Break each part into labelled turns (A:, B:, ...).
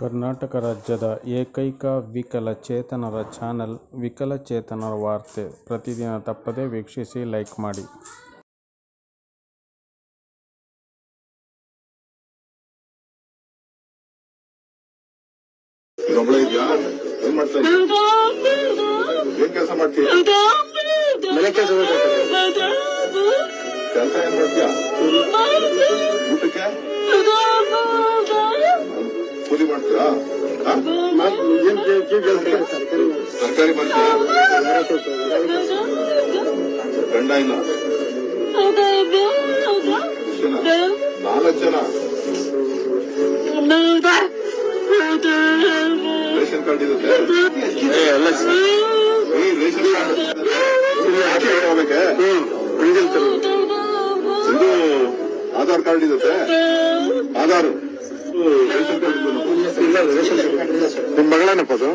A: ಕರ್ನಾಟಕ ರಾಜ್ಯದ ಏಕೈಕ ವಿಕಲಚೇತನರ ಚಾನೆಲ್ ವಿಕಲಚೇತನರ ವಾರ್ತೆ. ಪ್ರತಿದಿನ ತಪ್ಪದೇ ವೀಕ್ಷಿಸಿ ಲೈಕ್ ಮಾಡಿ.
B: ಏನ್ ಕೆಲಸ ಹಾ? ತರಕಾರಿ ಮಾಡ್ತೀಯಾ ಗಂಡ ಇಲ್ಲ ನಾಲ್ಕು ಜನ. ರೇಷನ್ ಕಾರ್ಡ್ ಇರುತ್ತೆ? ರೇಷನ್ ಕಾರ್ಡ್ ಇದು ಆಧಾರ್ ಕಾರ್ಡ್ ಇರುತ್ತೆ. ಆಧಾರ್.
C: ನಿಮ್ ಮಗಳೇನಪ್ಪ ಅದು?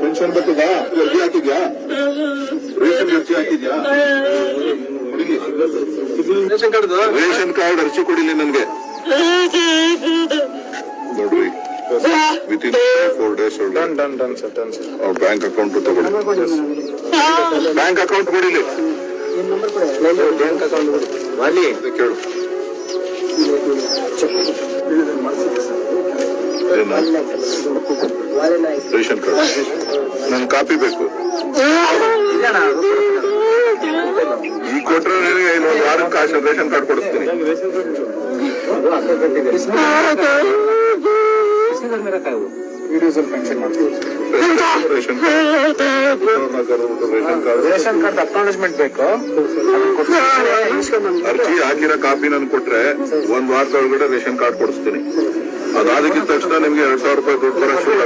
B: ಪೆನ್ಷನ್ ಬರ್ತದಾ? ಅರ್ಜಿ ಹಾಕಿದ್ಯಾ? ರೇಷನ್ ಅರ್ಜಿ ಹಾಕಿದ್ಯಾ?
C: ರೇಷನ್ ಕಾರ್ಡ್
B: ರೇಷನ್ ಕಾರ್ಡ್ ಅರ್ಜಿ ಕೊಡಿಲಿ ನನ್ಗೆ. ನೋಡ್ರಿ. With in four days
C: done done done sir done sir
B: ಅವ್ರ ಬ್ಯಾಂಕ್ ಅಕೌಂಟ್ ತಗೊಳ್ಳಿ ಬ್ಯಾಂಕ್ ಅಕೌಂಟ್ ಕೊಡಿಲಿ
C: ಬ್ಯಾಂಕ್ ಅಕೌಂಟ್ ವಾಲಿ
B: ಅದೇ ಕೇಳು ಏನ? ರೇಷನ್ ಕಾರ್ಡ್ ನನ್ ಕಾಪಿ ಬೇಕು ಈಗ ಕೊಟ್ರೆ ನಿನಗೆ ಇನ್ನೊಂದು ವಾರಕ್ಕೆ ಕಾಸು ರೇಷನ್ ಕಾರ್ಡ್ ಕೊಡಿಸ್ತೀನಿ
C: ವಿಡಿಯೋಸ್ ಪೆನ್ಷನ್ ಮಾಡ್ತೀವಿ
B: ration card ration card
C: ration card acknowledgement ಬೇಕು. ಅದನ್ನ ಕೊಡ್ತೀನಿ.
B: ಅರ್ಜಿ ಹಾಕಿರೋ ಕಾಪಿ ನಾನು ಕೊಟ್ರೆ ಒಂದ್ ವಾರದೊಳಗಡೆ ರೇಷನ್ ಕಾರ್ಡ್ ಕೊಡಿಸ್ತೀನಿ. ಅದಾದಕ್ಕಿಂತ ತಕ್ಷಣ ನಿಮ್ಗೆ ಎರಡ್ ಸಾವಿರ ರೂಪಾಯಿ ದುಡ್ಡು ಬರಕ್ ಶುರು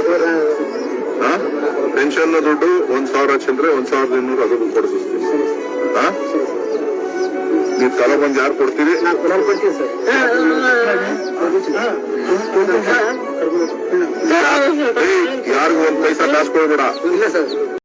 B: ಪೆನ್ಷನ್ ದುಡ್ಡು ಒಂದ್ ಸಾವಿರ ಚಂದ್ರೆ ಒಂದ್ ಸಾವಿರದ ಇನ್ನೂರು ಅದು ಕೊಡಿಸ್ತೀನಿ. ಹಾ? ನೀವು ತಲೆ ಬಂದ್ ಯಾರು ಕೊಡ್ತೀರಿ?
C: ನಾನು ಕೊಡ್ತೀನಿ ಸರ್.
B: ಯಾರಿಗೂ ಒಂದ್ ಪೈಸಾ ಕಾಸು
C: ಇಲ್ಲ ಸರ್.